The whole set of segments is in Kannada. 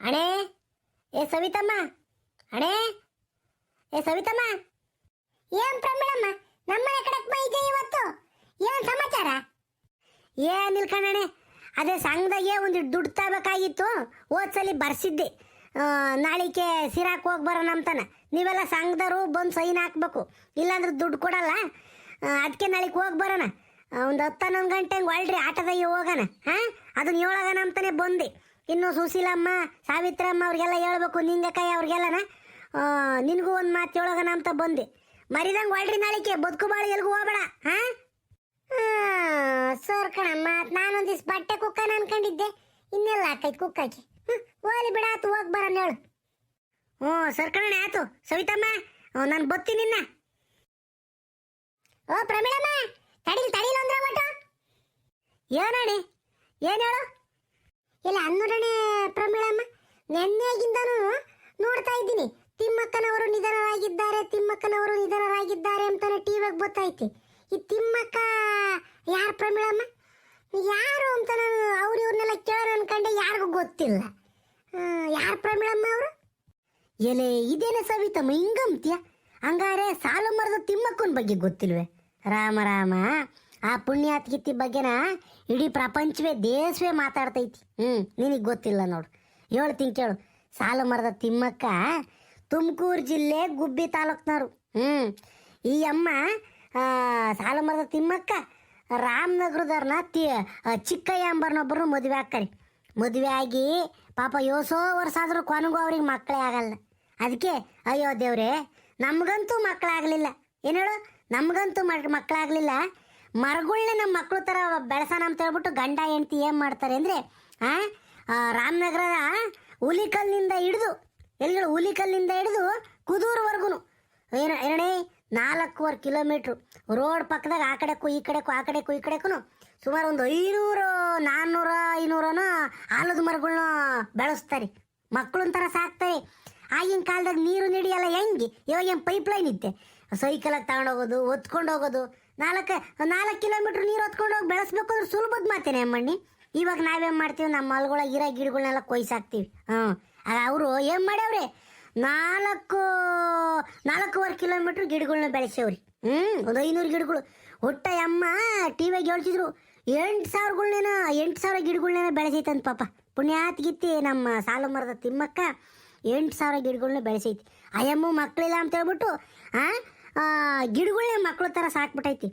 ಅಣೆ, ಏ ಸವಿತಮ್ಮ, ಅಣೆ, ಏ ಸವಿತಮ್ಮ. ಏನ್ ಪ್ರಮಿಳಮ್ಮ ನಮ್ಮನೆ ಕಡೆಕ್ ಬೈದೆ ಇವತ್ತು? ಏನ್ ಸಮಾಚಾರ? ಏನಿಲ್ಲ ಕಣಣೆ ಅದೇ ಸಂಘದಾಗೆ ಒಂದು ದುಡ್ಡು ತಗೋಬೇಕಾಗಿತ್ತು ಓದ್ಸಲಿ ಬರ್ಸಿದ್ದೆ. ನಾಳಿಕೆ ಸಿರಾಕ್ ಹೋಗಿ ಬರೋಣ ಅಂತಾನೆ. ನೀವೆಲ್ಲ ಸಂಘದವರು, ಬಂದು ಸೈನ್ ಹಾಕ್ಬೇಕು. ಇಲ್ಲಾಂದ್ರೆ ದುಡ್ಡು ಕೊಡಲ್ಲ. ಅದಕ್ಕೆ ನಾಳೆಗೆ ಹೋಗಿ ಬರೋಣ. ಒಂದು ಹತ್ತು ಹನ್ನೊಂದು ಗಂಟೆ ಹಂಗೆ ಒಳ್ರಿ ಆಟದಾಗೆ ಹೋಗೋಣ. ಹಾಂ, ಅದನ್ನ ಹೇಳೋಣ ಅಂತಾನೆ ಬಂದೆ. ಇನ್ನು ಸುಶೀಲಮ್ಮ, ಸಾವಿತ್ರಮ್ಮ ಅವ್ರಿಗೆಲ್ಲ ಹೇಳ್ಬೇಕು ನಿಂಗಕ್ಕಯ್ಯ ಅವ್ರಿಗೆಲ್ಲನ. ನಿನಗೂ ಒಂದು ಮಾತು ಹೇಳೋಣ ಅಂತ ಬಂದೆ. ಮರಿದಂಗೆ ಒಳ್ರಿ ನಾಳಿಕೆ, ಬದುಕು ಬಾಳು ಎಲ್ಗೂ ಹೋಗಬೇಡ ಹಾಂ ಸರ್ ಕಣಮ್ಮ ನಾನೊಂದಿಸ್ ಬಟ್ಟೆ ಕುಕ್ಕನ ಅನ್ಕೊಂಡಿದ್ದೆ. ಇನ್ನೆಲ್ಲ ಹಾಕೈತಿ ಕುಕ್ಕಾಕಿ. ಓಲಿ ಬಿಡ, ಆತು, ಹೋಗಿ ಬರೋಣ ಹೇಳು. ಹ್ಞೂ ಸರ್ ಕಣಣ್ಣ, ಆತು. ಸವಿತಮ್ಮ ನಾನು ಬತ್ತೀನಿ ನಿನ್ನ ಓ, ಪ್ರಮೀಳಮ್ಮ, ತಡಿಲ್ ತಡಿಲ್ ಅಂದ್ರೆ ಒಟ್ಟು. ಏನಾಣಿ ಏನು ಹೇಳು? ಇಲ್ಲ ಅನ್ನೋಡಣೆ ಪ್ರಮೀಳಮ್ಮ ನೆನ್ನೆಗಿಂದನೂ ನೋಡ್ತಾ ಇದ್ದೀನಿ. ತಿಮ್ಮಕ್ಕನವರು ನಿಧನರಾಗಿದ್ದಾರೆ ತಿಮ್ಮಕ್ಕನವರು ನಿಧನರಾಗಿದ್ದಾರೆ ಅಂತಾನೆ ಟಿವಿಗೆ ಗೊತ್ತಾಯ್ತಿ ಈ ತಿಮ್ಮಕ್ಕ ಯಾರು ಪ್ರಮೀಳಮ್ಮ ಯಾರು ಅಂತ ನಾನು ಅವ್ರು ಇವ್ರನ್ನೆಲ್ಲ ಕೇಳೋಣ ಅನ್ಕೊಂಡೆ ಯಾರಿಗೂ ಗೊತ್ತಿಲ್ಲ. ಯಾರು ಪ್ರಮೀಳಮ್ಮ ಅವರು? ಎಲೆ, ಇದೇನೆ ಸವಿತಮ್ಮ, ಹಿಂಗಂತ್ಯ? ಹಂಗಾರೆ ಸಾಲು ಮರದ ತಿಮ್ಮಕ್ಕನ ಬಗ್ಗೆ ಗೊತ್ತಿಲ್ವೇ? ರಾಮ ರಾಮ. ಆ ಪುಣ್ಯಾತ್ಗಿತ್ತಿ ಬಗ್ಗೆನ ಇಡೀ ಪ್ರಪಂಚವೇ, ದೇಶವೇ ಮಾತಾಡ್ತೈತಿ. ಹ್ಞೂ ನಿನಗೆ ಗೊತ್ತಿಲ್ಲ ನೋಡು. ಹೇಳ್ತೀನಿ ಕೇಳು. ಸಾಲು ಮರದ ತಿಮ್ಮಕ್ಕ ತುಮಕೂರು ಜಿಲ್ಲೆ ಗುಬ್ಬಿ ತಾಲೂಕ್ನವ್ರು. ಹ್ಞೂ ಈ ಅಮ್ಮ ಸಾಲು ಮರದ ತಿಮ್ಮಕ್ಕ ರಾಮನಗರದವ್ರನ್ನ ತಿ ಚಿಕ್ಕಯ್ಯ ಅಂಬರ್ನೊಬ್ಬರು ಮದುವೆ ಆಕ್ಕರಿ ಮದುವೆ ಆಗಿ ಪಾಪ ಯೋಸೋ ವರ್ಷ ಆದರೂ ಕೊನೆಗೂ ಅವ್ರಿಗೆ ಮಕ್ಕಳೇ ಆಗಲ್ಲ. ಅದಕ್ಕೆ ಅಯ್ಯೋ ದೇವ್ರೆ, ನಮಗಂತೂ ಮಕ್ಕಳಾಗಲಿಲ್ಲ. ಏನು ಹೇಳು? ನಮಗಂತೂ ಮಕ್ಕಳಾಗಲಿಲ್ಲ. ಮರಗಳನ್ನ ನಮ್ಮ ಮಕ್ಕಳು ಥರ ಬೆಳೆಸೋಣ ಅಂತ ಹೇಳ್ಬಿಟ್ಟು ಗಂಡ, ಹೆಂಡ್ತಿ ಏನು ಮಾಡ್ತಾರೆ ಅಂದರೆ ರಾಮನಗರದ ಹುಲಿಕಲ್ಲಿನಿಂದ ಹಿಡಿದು ಎಲ್ಲಿಗಳು ಹುಲಿಕಲ್ಲಿಂದ ಹಿಡಿದು ಕುದೂರ್ವರೆಗೂ ಏನ, ಎರಡೇ ನಾಲ್ಕೂವರೆ ಕಿಲೋಮೀಟ್ರು. ರೋಡ್ ಪಕ್ಕದಾಗ ಆ ಕಡೆಕ್ಕೂ ಈ ಕಡೆಕ್ಕೂ, ಆ ಕಡೆಕ್ಕೂ ಈ ಕಡೆಕ್ಕೂ ಸುಮಾರು ಒಂದು ಐನೂರು ನಾನ್ನೂರ ಐನೂರನ ಆಲದ ಮರಗಳನ್ನ ಬೆಳೆಸ್ತಾರೆ. ಮಕ್ಕಳೊಂಥರ ಸಾಕ್ತಾರೆ. ಆಗಿನ ಕಾಲದಾಗ ನೀರು ನಡೆಯಲ್ಲ ಹೆಂಗೆ? ಇವಾಗ ಏನು ಪೈಪ್ ಲೈನ್ ಇತ್ತೆ ಸೈಕಲಾಗಿ ತಗೊಂಡೋಗೋದು ಒತ್ಕೊಂಡು ಹೋಗೋದು ನಾಲ್ಕು ನಾಲ್ಕು ಕಿಲೋಮೀಟ್ರ್ ನೀರು ಹೊತ್ಕೊಂಡು ಹೋಗಿ ಬೆಳೆಸ್ಬೇಕು ಅಂದ್ರೆ ಸುಲಭದ ಮಾತೇನೆ ಅಮ್ಮಣ್ಣಿ. ಇವಾಗ ನಾವೇನು ಮಾಡ್ತೀವಿ? ನಮ್ಮ ಹೊಲ್ಗೊಳಗೆ ಇರೋ ಗಿಡಗಳನ್ನೆಲ್ಲ ಕೊಯ್ಸಾಕ್ತೀವಿ. ಹಾಂ ಅವರು ಏನು ಮಾಡ್ಯಾವ್ರಿ? ನಾಲ್ಕು, ನಾಲ್ಕೂವರೆ ಕಿಲೋಮೀಟ್ರ್ ಗಿಡಗಳನ್ನ ಬೆಳೆಸೇವ್ರಿ. ಹ್ಞೂ, ಒಂದು ಐನೂರು ಗಿಡಗಳು. ಒಟ್ಟ ಅಮ್ಮ ಟಿ ವಿಗೆ ಹೇಳ್ತಿದ್ರು, ಎಂಟು ಸಾವಿರಗಳ್ನೇನ, ಎಂಟು ಸಾವಿರ ಗಿಡಗಳ್ನೇನ ಬೆಳೆಸೈತಂತ ಪಾಪ. ಪುಣ್ಯಾತ್ಗಿತ್ತಿ ನಮ್ಮ ಸಾಲು ಮರದ ತಿಮ್ಮಕ್ಕ ಎಂಟು ಸಾವಿರ ಗಿಡಗಳ್ನ ಬೆಳೆಸೈತಿ. ಅಯ್ಯಮ್ಮ ಮಕ್ಕಳಿಲ್ಲ ಅಂತ ಹೇಳ್ಬಿಟ್ಟು ಆ ಗಿಡಗಳ್ನೇ ಮಕ್ಕಳ ಥರ ಸಾಕ್ಬಿಟ್ಟೈತಿ.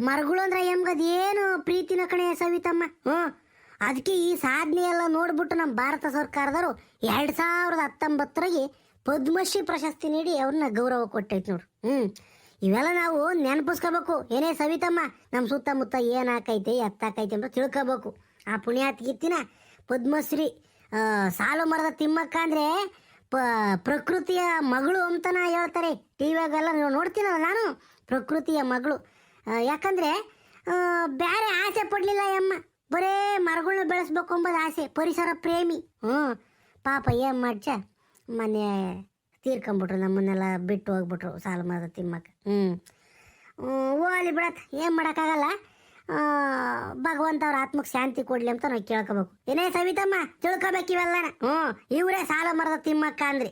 ಮರಗಳು ಅಂದ್ರೆ ಎಮ್ಗದು ಏನು ಪ್ರೀತಿನ ಕಣೆ ಸವಿತಮ್ಮ. ಹ್ಞೂ. ಅದಕ್ಕೆ ಈ ಸಾಧನೆ ಎಲ್ಲ ನೋಡ್ಬಿಟ್ಟು ನಮ್ಮ ಭಾರತ ಸರ್ಕಾರದವರು ಎರಡು ಸಾವಿರದ ಹತ್ತೊಂಬತ್ತರಾಗಿ ಪದ್ಮಶ್ರೀ ಪ್ರಶಸ್ತಿ ನೀಡಿ ಅವ್ರನ್ನ ಗೌರವ ಕೊಟ್ಟೈತಿ ನೋಡು. ಹ್ಞೂ. ಇವೆಲ್ಲ ನಾವು ನೆನಪಿಸ್ಕೋಬೇಕು. ಏನೇ ಸವಿತಮ್ಮ, ನಮ್ಮ ಸುತ್ತಮುತ್ತ ಏನು ಹಾಕೈತೆ ಎತ್ತಾಕೈತೆ ಅಂತ ತಿಳ್ಕೋಬೇಕು. ಆ ಪುಣ್ಯಾತ್ಗಿತ್ತಿನ ಪದ್ಮಶ್ರೀ ಸಾಲು ಮರದ ತಿಮ್ಮಕ್ಕ ಅಂದರೆ ಪ, ಪ್ರಕೃತಿಯ ಮಗಳು ಅಂತನ ಹೇಳ್ತಾರೆ. ಟಿ ವಿಯಾಗೆಲ್ಲ ನೋಡ್ತೀನಲ್ಲ ನಾನು? ಪ್ರಕೃತಿಯ ಮಗಳು. ಯಾಕಂದರೆ ಬೇರೆ ಆಸೆ ಪಡಲಿಲ್ಲ ಯಮ್ಮ ಬರೇ ಮರಗಳನ್ನ ಬೆಳೆಸ್ಬೇಕು ಅಂಬೋದು ಆಸೆ, ಪರಿಸರ ಪ್ರೇಮಿ. ಹ್ಞೂ. ಪಾಪ ಏನು ಮಾಡ್ಚ? ಮನೆ ತೀರ್ಕೊಂಬಿಟ್ರು, ನಮ್ಮನ್ನೆಲ್ಲ ಬಿಟ್ಟು ಹೋಗ್ಬಿಟ್ರು ಸಾಲ ಮರದ ತಿಮ್ಮಕ್ಕ. ಹ್ಞೂ, ಓಲಿ ಬಿಡತ್ತೆ, ಏನು ಮಾಡೋಕ್ಕಾಗಲ್ಲ? ಭಗವಂತ ಅವ್ರ ಆತ್ಮಕ್ಕೆ ಶಾಂತಿ ಕೊಡ್ಲಿ ಅಂತ ನಾವು ಕೇಳ್ಕೋಬೇಕು. ಏನೇ ಸವಿತಮ್ಮ, ತಿಳ್ಕೊಬೇಕು ಇವೆಲ್ಲನ? ಹ್ಞೂ ಇವರೇ ಸಾಲ ಮರದ ತಿಮ್ಮಕ್ಕ ಅಂದ್ರಿ.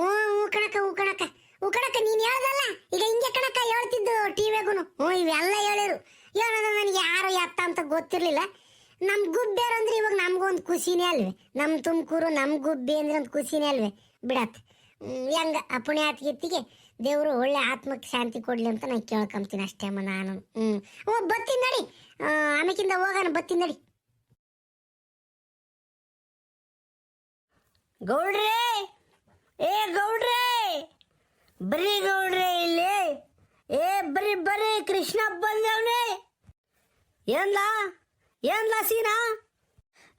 ಹ್ಞೂ ಹ್ಞೂ ಕಣಕ್ಕ ಹ್ಞೂ ಕಣಕ ಹ್ಞೂ ಕಣಕ ನೀನು ಹೇಳ್ದಲ್ಲ? ಈಗ ಹಿಂಗೆ ಕಣಕ ಹೇಳ್ತಿದ್ದು ಟಿವಿಯಾಗೂ ಹ್ಞೂ ಇವೆಲ್ಲ ಹೇಳಿರು. ಏನಂದ್ರೆ ನನಗೆ ಯಾರು ಎತ್ತ ಅಂತ ಗೊತ್ತಿರಲಿಲ್ಲ. ನಮ್ಮ ಗುಬ್ಬೇರು ಅಂದ್ರೆ ಇವಾಗ ನಮಗೊಂದು ಖುಷಿನೇ ಅಲ್ವೇ. ನಮ್ಮ ತುಮಕೂರು ನಮ್ಮ ಗುಬ್ಬಿ ಅಂದ್ರೆ ಒಂದು ಖುಷಿನೇ ಅಲ್ವೇ. ಬಿಡತ್ತೆ. ಹೆಂಗ, ಆ ಪುಣ್ಯಾತ್ಗಿತ್ತಿಗೆ ದೇವರು ಒಳ್ಳೆ ಆತ್ಮಕ್ಕೆ ಶಾಂತಿ ಕೊಡ್ಲಿ ಅಂತ ನಾನು ಕೇಳ್ಕೊಂತೀನಿ ಅಷ್ಟೇ ಅಮ್ಮ ನಾನು. ಹ್ಮ್. ಓ, ಬತ್ತೀನಿ ನಡಿ. ಆಮೇಕಿಂದ ಹೋಗೋಣ, ಬತ್ತೀನಿ ನಡಿ. ಗೌಡ್ರೇ! ಏ, ಗೌಡ್ರೇ! ಬರೀ ಗೌಡ್ರೆ ಇಲ್ಲಿ. ಏ ಬರೀ ಬರೀ ಕೃಷ್ಣ ಬಂದವನೇ. ಏನ್ಲ? ಏನ್ಲ ಸೀನಾ?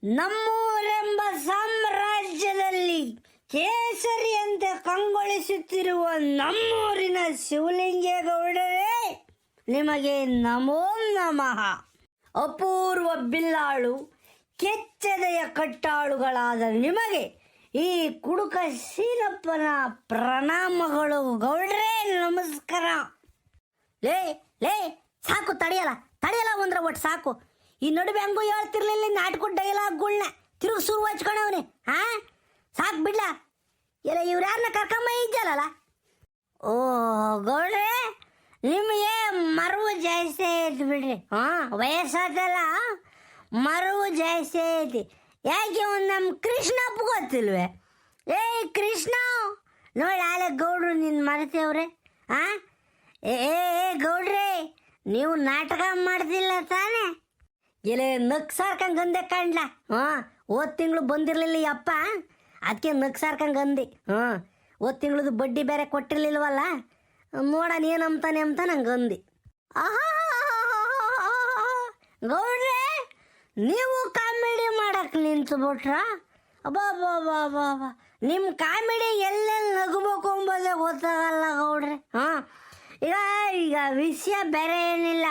ನಮ್ಮೂರೆಂಬ ಸಾಮ್ರಾಜ್ಯದಲ್ಲಿ ಕೇಸರಿಯಂತೆ ಕಂಗೊಳಿಸುತ್ತಿರುವ ನಮ್ಮೂರಿನ ಶಿವಲಿಂಗೇಗೌಡರೇ, ನಿಮಗೆ ನಮೋ ನಮಃ. ಅಪೂರ್ವ ಬಿಲ್ಲಾಳು, ಕೆಚ್ಚದೆಯ ಕಟ್ಟಾಳುಗಳಾದ ನಿಮಗೆ ಈ ಕುಡುಕ ಸೀನಪ್ಪನ ಪ್ರಣಾಮಗಳು ಗೌಡ್ರೇ, ನಮಸ್ಕಾರ. ಲೇ ಲೇ, ಸಾಕು, ತಡೆಯಲ್ಲ ತಡೆಯಲ್ಲ ಒಂದ್ರ ಒಟ್ಟು ಸಾಕು. ಈ ನಡುವೆ ಹಂಗೂ ಹೇಳ್ತಿರ್ಲಿಲ್ಲ, ನಾಟಕ ಡೈಲಾಗ್ಗಳನ್ನ ತಿರುಗಿ ಸುರು ಹಚ್ಕೊಂಡವ್ನೆ ಹಾ ಸಾಕು ಬಿಡ್ಲ. ಎಲ್ಲ ಇವ್ರನ್ನ ಕರ್ಕೊಂಬ ಇದ್ದಲ್ಲ ಓ, ಗೌಡ್ರೆ, ನಿಮಗೆ ಮರವು ಜಾಸ್ತಿ ಐತಿ ಬಿಡ್ರಿ. ಹಾಂ, ವಯಸ್ಸಾದಲ್ಲ ಮರವು ಜಾಸ್ತಿ ಐತಿ ಯಾಕೆ ಒಂದು ನಮ್ಮ ಕೃಷ್ಣಪ್ಪ ಗೊತ್ತಿಲ್ವೇ? ಏಯ್ ಕೃಷ್ಣ, ನೋಡಿ ಆಲೆ ಗೌಡ್ರು ನಿನ್ನ ಮರೆತೇವ್ರೆ ಹಾಂ ಏ ಏ ಗೌಡ್ರೆ, ನೀವು ನಾಟಕ ಮಾಡ್ತಿಲ್ಲ ತಾನೇ? ಎಲೆ ನಕ್ ಗಂದೆ ಅಂದೆ ಕಾಣ್ಲ? ಹಾಂ, ಹೋದ ತಿಂಗಳು ಬಂದಿರಲಿಲ್ಲ ಅಪ್ಪ ಅದಕ್ಕೆ ನಗ್ಸಾರ್ಕಂಗೆ ಅಂದಿ. ಹ್ಞೂ, ಹೋದ್ ತಿಂಗಳದು ಬಡ್ಡಿ ಬೇರೆ ಕೊಟ್ಟಿರ್ಲಿಲ್ವಲ್ಲ? ನೋಡಣ ಏನು ಅಂತಾನೆ ಅಂತ ನಂಗೆ ಅಂದಿ. ಗೌಡ್ರೆ, ನೀವು ಕಾಮಿಡಿ ಮಾಡಕ್ಕೆ ನಿಂತು ಬಿಟ್ರ ಅಬ್ಬಾ ನಿಮ್ಮ ಕಾಮಿಡಿ ಎಲ್ಲೆಲ್ಲಿ ನಗಬೇಕು ಅಂಬೋದೇ ಗೊತ್ತಾಗಲ್ಲ ಗೌಡ್ರೆ. ಹಾಂ ಈಗ ಈಗ ವಿಷಯ ಬೇರೆ ಏನಿಲ್ಲ.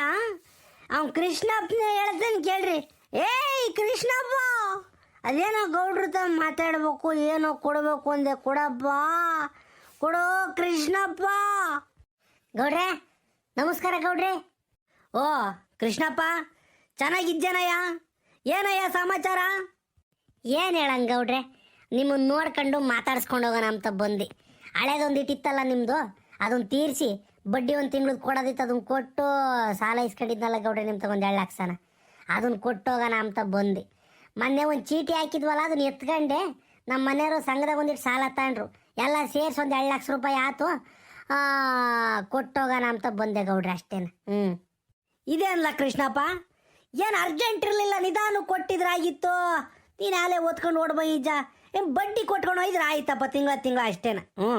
ಅವ್ನು ಕೃಷ್ಣಪ್ಪನೇ ಹೇಳ್ತಾನೆ ಕೇಳ್ರಿ. ಏಯ್ ಕೃಷ್ಣಪ್ಪ! ಅದೇನೋ ಗೌಡ್ರ ತ ಮಾತಾಡ್ಬೇಕು, ಏನೋ ಕೊಡಬೇಕು ಅಂದೆ ಕೊಡಪ್ಪ ಕೊಡೋ ಕೃಷ್ಣಪ್ಪ. ಗೌಡ್ರೆ, ನಮಸ್ಕಾರ ಗೌಡ್ರೆ. ಓ, ಕೃಷ್ಣಪ್ಪ, ಚೆನ್ನಾಗಿದ್ದೇನಯ್ಯ? ಏನಯ್ಯ ಸಮಾಚಾರ? ಏನು ಹೇಳಂಗ ಗೌಡ್ರೆ ನಿಮ್ಮನ್ನು ನೋಡ್ಕೊಂಡು ಮಾತಾಡ್ಸ್ಕೊಂಡು ಹೋಗೋಣ ಅಂತ ಬಂದು. ಹಳೇದೊಂದು ಇಟ್ಟಿತ್ತಲ್ಲ ನಿಮ್ಮದು ಅದನ್ನ ತೀರಿಸಿ, ಬಡ್ಡಿ ಒಂದು ತಿಂಗ್ಳದ್ದು ಕೊಡೋದಿತ್ತು ಅದನ್ನು ಕೊಟ್ಟು ಸಾಲ ಇಸ್ಕೊಂಡಿದ್ನಲ್ಲ ಗೌಡ್ರೆ ನಿಮ್ಮ ತಗೊಂಡು ಎರಡು ಲಕ್ಷನ ಅದನ್ನ ಕೊಟ್ಟು ಹೋಗೋಣ ಅಂತ ಬಂದು. ಮೊನ್ನೆ ಒಂದು ಚೀಟಿ ಹಾಕಿದ್ವಲ್ಲ, ಅದನ್ನ ಎತ್ಕೊಂಡೆ. ನಮ್ಮ ಮನೆಯವರು ಸಂಘದಾಗ ಒಂದಿಟ್ಟು ಸಾಲ ತಗೊಂಡ್ರು. ಎಲ್ಲ ಸೇರಿಸಿ ಒಂದು ಎರಡು ಲಕ್ಷ ರೂಪಾಯಿ ಆಯ್ತು ಕೊಟ್ಟೋಗೋಣ ಅಂತ ಬಂದೆ ಗೌಡ್ರಿ ಅಷ್ಟೇನ. ಹ್ಞೂ ಇದೇನಲ್ಲ ಕೃಷ್ಣಪ್ಪ. ಏನು ಅರ್ಜೆಂಟ್ ಇರಲಿಲ್ಲ, ನಿಧಾನ ಕೊಟ್ಟಿದ್ರಾಗಿತ್ತು ನೀನು ಆಲೆ ಓದ್ಕೊಂಡು ಓಡ್ಬೋ ಈಜ. ಬಡ್ಡಿ ಕೊಟ್ಕೊಂಡು ಹೋಯ್ದ್ರೆ ಆಯ್ತಪ್ಪ ತಿಂಗಳ ತಿಂಗಳ ಅಷ್ಟೇನ. ಹ್ಞೂ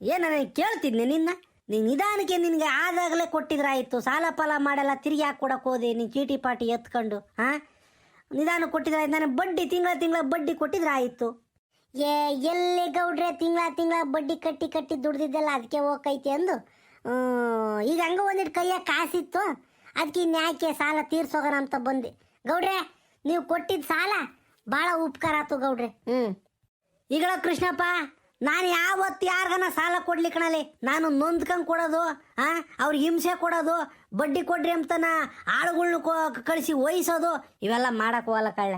ಏನು ನಾನು ಕೇಳ್ತಿದ್ನೆ ನಿನ್ನ? ನೀನು ನಿಧಾನಕ್ಕೆ ನಿನಗೆ ಆದಾಗಲೇ ಕೊಟ್ಟಿದ್ರಾಯಿತು ಸಾಲ ಪಾಲ ಮಾಡಲ್ಲ, ತಿರುಗಿ ಹಾಕಿ ಕೊಡೋಕೆ ಹೋದೆ? ನೀನು ಚೀಟಿ ಪಾಟಿ ಎತ್ಕೊಂಡು ಹಾಂ ನಿಧಾನ ಕೊಟ್ಟಿದ್ರೆ ನಾನು ಬಡ್ಡಿ ತಿಂಗಳ ತಿಂಗಳ ಬಡ್ಡಿ ಕೊಟ್ಟಿದ್ರೆ ಆಯಿತು. ಏ, ಎಲ್ಲಿ ಗೌಡ್ರೆ ತಿಂಗಳ ತಿಂಗಳ ಬಡ್ಡಿ ಕಟ್ಟಿ ಕಟ್ಟಿ ದುಡ್ದಿದ್ದೆಲ್ಲ ಅದಕ್ಕೆ ಹೋಗೈತಿ ಅಂದು? ಈಗ ಹಂಗ ಒಂದಿಟ್ಟು ಕೈಯಾಗ ಕಾಸಿತ್ತು ಅದಕ್ಕೆ ಇನ್ಯಾಕೆ ಸಾಲ ತೀರ್ಸೋಗೋಣ ಅಂತ ಬಂದೆ. ಗೌಡ್ರೆ, ನೀವು ಕೊಟ್ಟಿದ್ದ ಸಾಲ ಭಾಳ ಉಪಕಾರ ಆಯ್ತು ಗೌಡ್ರೆ. ಹ್ಞೂ. ಈಗಳ ಕೃಷ್ಣಪ್ಪ ನಾನು ಯಾವತ್ತು ಯಾರಿಗನ ಸಾಲ ಕೊಡ್ಲಿ ಕಣಲಿ? ನಾನು ನೊಂದ್ಕಂಡು ಕೊಡೋದು, ಆ? ಅವ್ರಿಗೆ ಹಿಂಸೆ ಕೊಡೋದು, ಬಡ್ಡಿ ಕೊಡ್ರಿ ಅಂತನ ಆಳುಗಳ್ನ ಕೊ, ಕಳಿಸಿ ಒಯ್ಸೋದು ಇವೆಲ್ಲ ಮಾಡಕ್ಕೆ ಹೋಗಲ್ಲ ಕಳ್ಳ.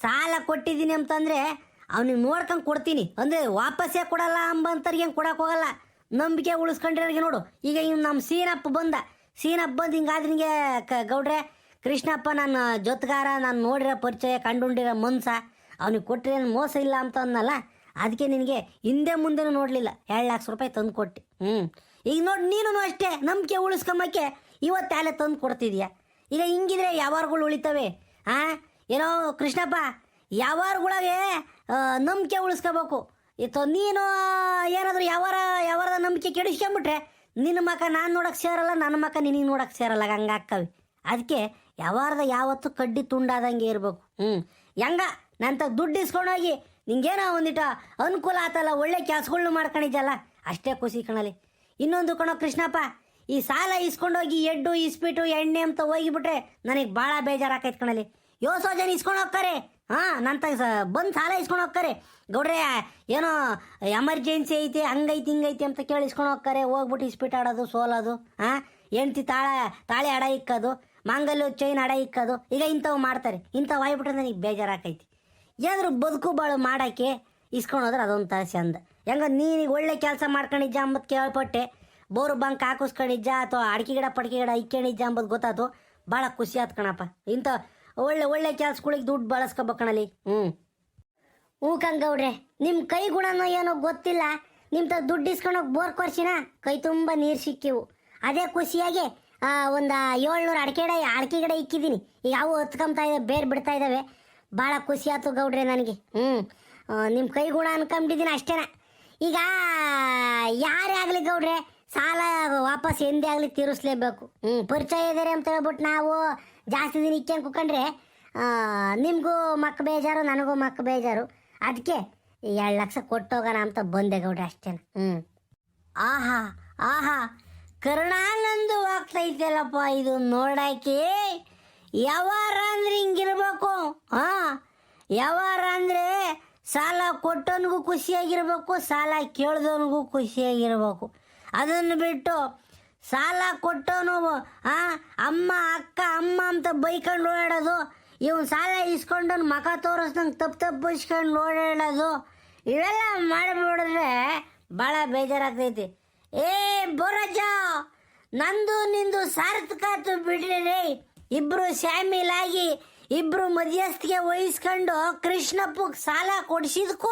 ಸಾಲ ಕೊಟ್ಟಿದ್ದೀನಿ ಅಂತಂದರೆ ಅವ್ನಿಗೆ ನೋಡ್ಕೊಂಡು ಕೊಡ್ತೀನಿ. ಅಂದರೆ ವಾಪಸ್ಸೇ ಕೊಡಲ್ಲ ಅಂಬಂತರಿಗೆ ಹೆಂಗೆ ಹೋಗಲ್ಲ? ನಂಬಿಕೆ ಉಳಿಸ್ಕೊಂಡಿರೋರಿಗೆ ನೋಡು. ಈಗ ಇವ್ನು ನಮ್ಮ ಸೀನಪ್ಪ ಬಂದ. ಸೀನಪ್ಪ ಬಂದು ಹಿಂಗಾದ್ರೆ ಹಿಂಗೆ ಕ, ಗೌಡ್ರೆ, ಕೃಷ್ಣಪ್ಪ ನನ್ನ ಜೊತೆಗಾರ, ನಾನು ನೋಡಿರೋ ಪರಿಚಯ, ಕಂಡುಂಡಿರೋ ಮನ್ಸ, ಅವ್ನಿಗೆ ಕೊಟ್ಟರೆ ಮೋಸ ಇಲ್ಲ ಅಂತ ಅನ್ನಲ್ಲ ಅದಕ್ಕೆ ನಿನಗೆ ಹಿಂದೆ ಮುಂದೆನೂ ನೋಡಲಿಲ್ಲ. ಎರಡು ಲಕ್ಷ ರೂಪಾಯಿ ತಂದು ಕೊಟ್ಟು. ಹ್ಞೂ ಈಗ ನೋಡಿ ನೀನು ಅಷ್ಟೇ. ನಂಬಿಕೆ ಉಳಿಸ್ಕೊಂಬಕ್ಕೆ ಇವತ್ತು ಅಲ್ಲೇ ತಂದು ಕೊಡ್ತಿದ್ಯಾ. ಈಗ ಹಿಂಗಿದ್ರೆ ಯಾವಾರ್ಗಳು ಉಳಿತವೆ? ಹಾಂ ಏನೋ ಕೃಷ್ಣಪ್ಪ, ಯಾವಾರ್ಗಳಾಗೆ ನಂಬಿಕೆ ಉಳಿಸ್ಕೋಬೇಕು. ಇತ್ತು, ನೀನು, ಏನಾದರೂ ಯಾವಾರ, ಯಾವಾರದ ನಂಬಿಕೆ ಕೆಡಿಸ್ಕೊಂಬಿಟ್ರೆ ನಿನ್ನ ಮಕ ನಾನು ನೋಡಕ್ಕೆ ಸೇರಲ್ಲ, ನನ್ನ ಮಕ ನಿನಗೆ ನೋಡಕ್ಕೆ ಸೇರಲ್ಲ, ಹಂಗೆ ಹಾಕವಿ ಅದಕ್ಕೆ ಯಾವಾರದ ಯಾವತ್ತೂ ಕಡ್ಡಿ ತುಂಡಾದಂಗೆ ಇರಬೇಕು. ಹ್ಞೂ ಹೆಂಗ ನಂತ ದುಡ್ಡು ಇಸ್ಕೊಂಡೋಗಿ ನಿಂಗೇನೋ ಒಂದಿಟ ಅನುಕೂಲ ಆತಲ್ಲ, ಒಳ್ಳೆ ಕೆಲಸಗಳ್ನು ಮಾಡ್ಕೊಂಡಿದ್ದಲ್ಲ ಅಷ್ಟೇ ಖುಷಿ ಕಣಲಿ ಇನ್ನೊಂದು ಕಣೋ ಕೃಷ್ಣಪ್ಪ, ಈ ಸಾಲ ಇಸ್ಕೊಂಡೋಗಿ ಎಡ್ಡು ಇಸ್ಬಿಟ್ಟು ಎಣ್ಣೆ ಅಂತ ಹೋಗಿಬಿಟ್ರೆ ನನಗೆ ಭಾಳ ಬೇಜಾರಾಕೈತೆ ಕಣಲಿ ಯೋಸೋ ಜನ ಇಸ್ಕೊಂಡು ಹೋಗ್ತಾರೆ ಹಾಂ ನಂತ ಬಂದು ಸಾಲ ಇಸ್ಕೊಂಡು ಹೋಗ್ತಾರೆ ಗೌಡ್ರೆ, ಏನೋ ಎಮರ್ಜೆನ್ಸಿ ಐತಿ, ಹಂಗೈತಿ, ಹಿಂಗೈತಿ ಅಂತ ಕೇಳಿ ಇಸ್ಕೊಂಡು ಹೋಗ್ತಾರೆ ಹೋಗ್ಬಿಟ್ಟು ಇಸ್ಬಿಟ್ಟು ಆಡೋದು, ಸೋಲೋದು, ಹಾಂ? ಹೆಂಡ್ತಿ ತಾಳ, ತಾಳೆ ಅಡ ಇಕ್ಕೋದು, ಮಾಂಗಲ್ಯ ಚೈನ್ ಅಡ ಇಕ್ಕೋದು, ಈಗ ಇಂಥವು ಮಾಡ್ತಾರೆ. ಇಂಥವು ಆಗ್ಬಿಟ್ರೆ ನನಗೆ ಬೇಜಾರಾಕೈತಿ. ಏನಾದ್ರು ಬದುಕು ಬಾಳು ಮಾಡೋಕ್ಕೆ ಇಸ್ಕೊಂಡು ಹೋದ್ರೆ ಅದೊಂದು ತರ ಚಂದ. ಹೆಂಗ ನೀನು ಒಳ್ಳೆ ಕೆಲಸ ಮಾಡ್ಕೊಂಡಿದ್ದ ಅಂಬತ್ ಕೇಳ್ಪಟ್ಟೆ. ಬೋರು ಬಂಕ್ ಹಾಕಿಸ್ಕೊಂಡಿದ್ದ ಅಥವಾ ಅಡಿಕೆ ಗಿಡ, ಪಡಿಕೆ ಗಿಡ ಇಕ್ಕೊಂಡಿದ್ದ ಅಂಬುದು ಗೊತ್ತಾಯ್ತು ಭಾಳ ಖುಷಿ ಆಯ್ತು ಕಣಪ್ಪ. ಇಂಥ ಒಳ್ಳೆ ಒಳ್ಳೆ ಕೆಲ್ಸಗಳಿಗೆ ದುಡ್ಡು ಬಳಸ್ಕೋಬೇಕು ಕಣಲಿ ಹ್ಞೂ ಹ್ಞೂ ಕಂಗೌಡ್ರೆ ನಿಮ್ಮ ಕೈ ಗುಣನೋ ಏನೋ ಗೊತ್ತಿಲ್ಲ. ನಿಮ್ಮ ತ ದುಡ್ಡು ಇಸ್ಕೊಂಡೋಗಿ ಬೋರ್ ಕೊರ್ಸಿನ ಕೈ ತುಂಬ ನೀರು ಸಿಕ್ಕಿವು. ಅದೇ ಖುಷಿಯಾಗಿ ಒಂದು ಏಳ್ನೂರು ಅಡಿಕೆ ಗಿಡ ಅಡಿಕೆ ಗಿಡ ಇಕ್ಕಿದ್ದೀನಿ ಈಗ ಅವು ಹತ್ಕೊಂತಾ ಇದ್ದಾವೆ ಬೇರೆ ಬಿಡ್ತಾ ಇದ್ದಾವೆ ಭಾಳ ಖುಷಿ ಆಯ್ತು ಗೌಡ್ರೆ ನನಗೆ. ಹ್ಞೂ ನಿಮ್ಮ ಕೈ ಗುಣ ಅನ್ಕೊಂಡಿದ್ದೀನಿ ಅಷ್ಟೇನ. ಈಗ ಯಾರೇ ಆಗಲಿ ಗೌಡ್ರೆ, ಸಾಲ ವಾಪಸ್ ಎಂದೇ ಆಗಲಿ ತೀರಿಸ್ಲೇಬೇಕು. ಹ್ಞೂ ಪರಿಚಯ ಇದ್ದಾರೆ ಅಂತ ಹೇಳ್ಬಿಟ್ಟು ನಾವು ಜಾಸ್ತಿ ದಿನ ಇಕ್ಕೊಂಡು ಕುತ್ಕೊಂಡ್ರೆ ನಿಮಗೂ ಮಕ್ಕ ಬೇಜಾರು, ನನಗೂ ಮಕ್ಕ ಬೇಜಾರು. ಅದಕ್ಕೆ ಎರಡು ಲಕ್ಷ ಕೊಟ್ಟೋಗೋಣ ಅಂತ ಬಂದೆ ಗೌಡ್ರೆ ಅಷ್ಟೇನ. ಹ್ಞೂ ಆಹಾ ಆಹಾ. ಕರುಣಾನಂದು ಆಗ್ತೈತಲ್ಲಪ್ಪ ಇದು ನೋಡಕ್ಕೆ ಯಾವಾರ ಅಂದ್ರೆ ಹಿಂಗಿರ್ಬೇಕು. ಹಾ, ಯಾವಾರ ಅಂದ್ರೆ ಸಾಲ ಕೊಟ್ಟವನಿಗೂ ಖುಷಿಯಾಗಿರ್ಬೇಕು, ಸಾಲ ಕೇಳ್ದವನಿಗೂ ಖುಷಿಯಾಗಿರ್ಬೇಕು. ಅದನ್ನು ಬಿಟ್ಟು ಸಾಲ ಕೊಟ್ಟವನು, ಆ, ಅಮ್ಮ, ಅಕ್ಕ, ಅಮ್ಮ ಅಂತ ಬೈಕೊಂಡು ಓಡಾಡೋದು, ಇವನ್ ಸಾಲ ಇಸ್ಕೊಂಡು ಮಖ ತೋರಿಸ್ದಂಗೆ ತಪ್ಪು ತಪ್ಪು ಇಸ್ಕೊಂಡು ಓಡಾಡೋದು, ಇವೆಲ್ಲ ಮಾಡಿಬಿಡಿದ್ರೆ ಭಾಳ ಬೇಜಾರಾಗ್ತೈತಿ. ಏ, ಬೋರಜ, ನಂದು ನಿಂದು ಸಾರ್ಥಕಾತು ಬಿಡ್ರಿ ಇಬ್ರು ಶಾಮಿಲಾಗಿ ಇಬ್ರು ಮಧ್ಯಸ್ಥಿಗೆ ವಹಿಸ್ಕೊಂಡು ಕೃಷ್ಣಪ್ಪಗೆ ಸಾಲ ಕೊಡಿಸಿದ್ಕೂ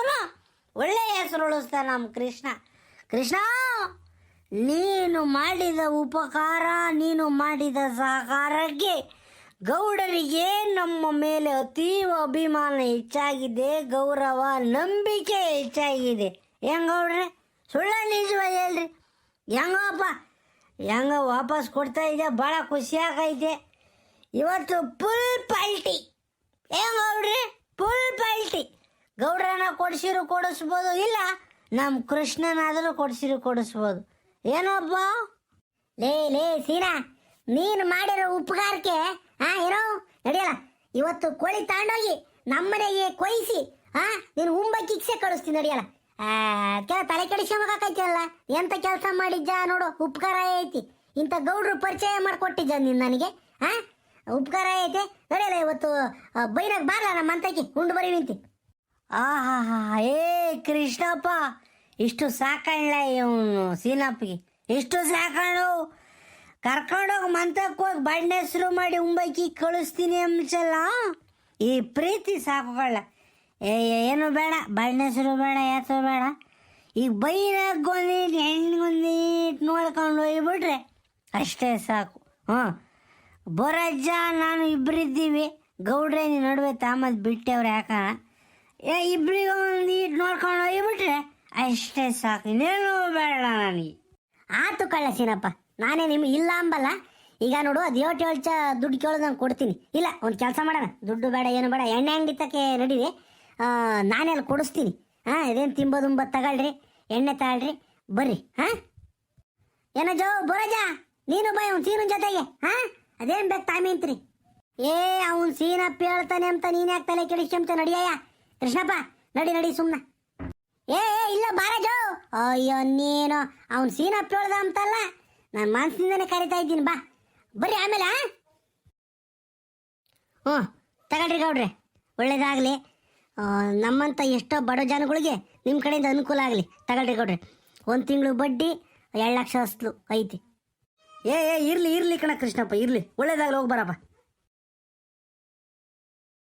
ಒಳ್ಳೆ ಹೆಸರು ಉಳಿಸ್ತಾನ ನಮ್ಮ ಕೃಷ್ಣ. ಕೃಷ್ಣ, ನೀನು ಮಾಡಿದ ಉಪಕಾರ, ನೀನು ಮಾಡಿದ ಸಹಕಾರಕ್ಕೆ ಗೌಡರಿಗೆ ನಮ್ಮ ಮೇಲೆ ಅತೀವ ಅಭಿಮಾನ ಹೆಚ್ಚಾಗಿದೆ, ಗೌರವ, ನಂಬಿಕೆ ಹೆಚ್ಚಾಗಿದೆ. ಹೆಂಗ ಗೌಡ್ರೆ? ಸುಳ್ಳ ನಿಜವ ಹೇಳ್ರಿ? ಹೆಂಗಪ್ಪ? ಹೆಂಗ ವಾಪಸ್ ಕೊಡ್ತಾ ಇದೆ ಭಾಳ ಖುಷಿಯಾಗೈತೆ ಇವತ್ತು ಫುಲ್ ಪಲ್ಟಿ. ಏನ್ ಗೌಡ್ರಿ? ಫುಲ್ ಪಲ್ಟಿ. ಗೌಡ್ರನ ಕೊಡಿಸಿರು ಕೊಡಿಸ್ಬೋದು, ಇಲ್ಲ ನಮ್ಮ ಕೃಷ್ಣನಾದರೂ ಕೊಡಿಸಿರು ಕೊಡಿಸ್ಬೋದು. ಏನಪ್ಪ ಲೇ ಲೇ, ಸೀನಾ, ನೀನು ಮಾಡಿರೋ ಉಪಕಾರಕ್ಕೆ ಹಾ ಏನೋ ನಡೆಯಲ್ಲ. ಇವತ್ತು ಕೋಳಿ ತಗೊಂಡೋಗಿ ನಮ್ಮನೆಗೆ ಕೊಯ್ಸಿ ಹಾ ನೀನು ಕಿಕ್ಸೆ ಕಳಿಸ್ತೀನಿ ನಡೆಯಲ್ಲ. ಕೆಲ ತಲೆ ಕೆಡಿಸ್ಕೊಂಬಕಾಯ್ತಲ್ಲ ಎಂತ ಕೆಲಸ ಮಾಡಿದ್ದ ನೋಡು, ಉಪಕಾರ ಐತಿ. ಇಂಥ ಗೌಡ್ರು ಪರಿಚಯ ಮಾಡ್ಕೊಟ್ಟಿದ್ದ ನೀನು ನನಗೆ ಹಾ ಉಪಕಾರ ಐತೆ. ನಡೆಯಲ್ಲ ಇವತ್ತು ಬೈರಾಗ ಬಾರ್ಲ ನಮ್ಮ ಅಂತಕ್ಕೆ ಉಂಡು ಬರೀ ನಿಂತಿ. ಹಾ ಏ ಕೃಷ್ಣಪ್ಪ, ಇಷ್ಟು ಸಾಕಣ್ಣ ಇವನು ಸೀನಪ್ಪಗೆ? ಇಷ್ಟು ಸಾಕಣ್ಣು ಕರ್ಕೊಂಡೋಗಿ ಮಂತಕ್ಕೆ ಹೋಗಿ ಬಣ್ಣ ಹೆಸರು ಮಾಡಿ ಉಂಬೈಕಿ ಕಳಿಸ್ತೀನಿ ಅಂಚಲ್ಲ? ಈ ಪ್ರೀತಿ ಸಾಕುಗಳ ಏ ಏನು ಬೇಡ ಬಣ್ಣ ಹೆಸರು ಬೇಡ ಹೆಸರು ಬೇಡ. ಈಗ ಬೈನಾಗೊಂದೀಟ್ ಹೆಣ್ಣಿಗೊಂದೀಟ್ ನೋಡ್ಕೊಂಡು ಹೋಗ್ಬಿಟ್ರೆ ಅಷ್ಟೇ ಸಾಕು. ಹಾಂ ಬೊರಜ್ಜ, ನಾನು ಇಬ್ಬರಿದ್ದೀವಿ ಗೌಡ್ರೆ ನೀ ನಡುವೆ ತಾಮದ್ ಬಿಟ್ಟೆವ್ರು ಯಾಕಣ? ಏ ಇಬ್ಬರಿಗೆ ಒಂದು ಈಟ್ ನೋಡ್ಕೊಂಡು ಹೋಗಿಬಿಟ್ರೆ ಅಷ್ಟೇ ಸಾಕು. ಇನ್ನೇನು ಬೇಡ ನನಗೆ. ಆತು ಕಳ್ಳ ಸೀನಪ್ಪ, ನಾನೇ ನಿಮ್ಗೆ ಇಲ್ಲ ಅಂಬಲ್ಲ. ಈಗ ನೋಡು, ಅದು ಏಳು ಚ ದುಡ್ಡು ಕೇಳೋದು ನಾನು ಕೊಡ್ತೀನಿ. ಇಲ್ಲ, ಒಂದು ಕೆಲಸ ಮಾಡೋಣ. ದುಡ್ಡು ಬೇಡ, ಏನು ಬೇಡ, ಎಣ್ಣೆ ಅಂಗಡಿ ನಡೀರಿ. ನಾನೇ ಅಲ್ಲಿ ಕೊಡಿಸ್ತೀನಿ. ಹಾಂ ಇದೇನು ತಿಂಬೋದು ಉಂಬತ್ತು ತಗೊಳ್ರಿ, ಎಣ್ಣೆ ತಗೊಳ್ರಿ, ಬರ್ರಿ ಹಾಂ ಏನೋ ಜೋ ಬರೋಜ ನೀನು ಬಾಯ್ ಅವ್ನು ಸೀನು ಜೊತೆಗೆ ಹಾಂ ಅದೇನು ಬೇಕು ತಾಯಿ ಅಂತ್ರಿ ಏ ಅವ್ನು ಸೀನಪ್ಪ ಹೇಳ್ತಾನೆ ಅಂತ ನೀನ್ ಯಾಕೆ ತಲೆ ಕೆಡಿಸ್ಕೊಂತ ನಡಿಯಯ್ಯ? ಕೃಷ್ಣಪ್ಪ ನಡಿ ನಡಿ ಸುಮ್ನ. ಏ ಏ, ಇಲ್ಲ ಬಾರಾಜು. ಅಯ್ಯೋ ನೀನು. ಅವ್ನು ಸೀನಪ್ಪ ಹೇಳ್ದ ಅಂತಲ್ಲ ನಾನು ಮನ್ಸಿಂದನೇ ಕರಿತಾ ಇದ್ದೀನಿ ಬಾ. ಬರ್ರಿ ಆಮೇಲೆ ಆ? ಹ್ಞೂ ತಗೊಳ್ರಿ ಗೌಡ್ರೆ. ಒಳ್ಳೇದಾಗಲಿ. ನಮ್ಮಂಥ ಎಷ್ಟೋ ಬಡ ಜನಗಳಿಗೆ ನಿಮ್ಮ ಕಡೆಯಿಂದ ಅನುಕೂಲ ಆಗಲಿ. ತಗೊಳ್ರಿ ಗೌಡ್ರೆ. ಒಂದು ತಿಂಗಳು ಬಡ್ಡಿ ಎರಡು ಲಕ್ಷ ಅಸ್ಲು ಐತಿ. ಏ ಏ ಇರ್ಲಿ ಇರ್ಲಿ ಕಣ ಕೃಷ್ಣಪ್ಪ ಇರ್ಲಿ. ಒಳ್ಳೇದಾಗಲಿ ಹೋಗಿ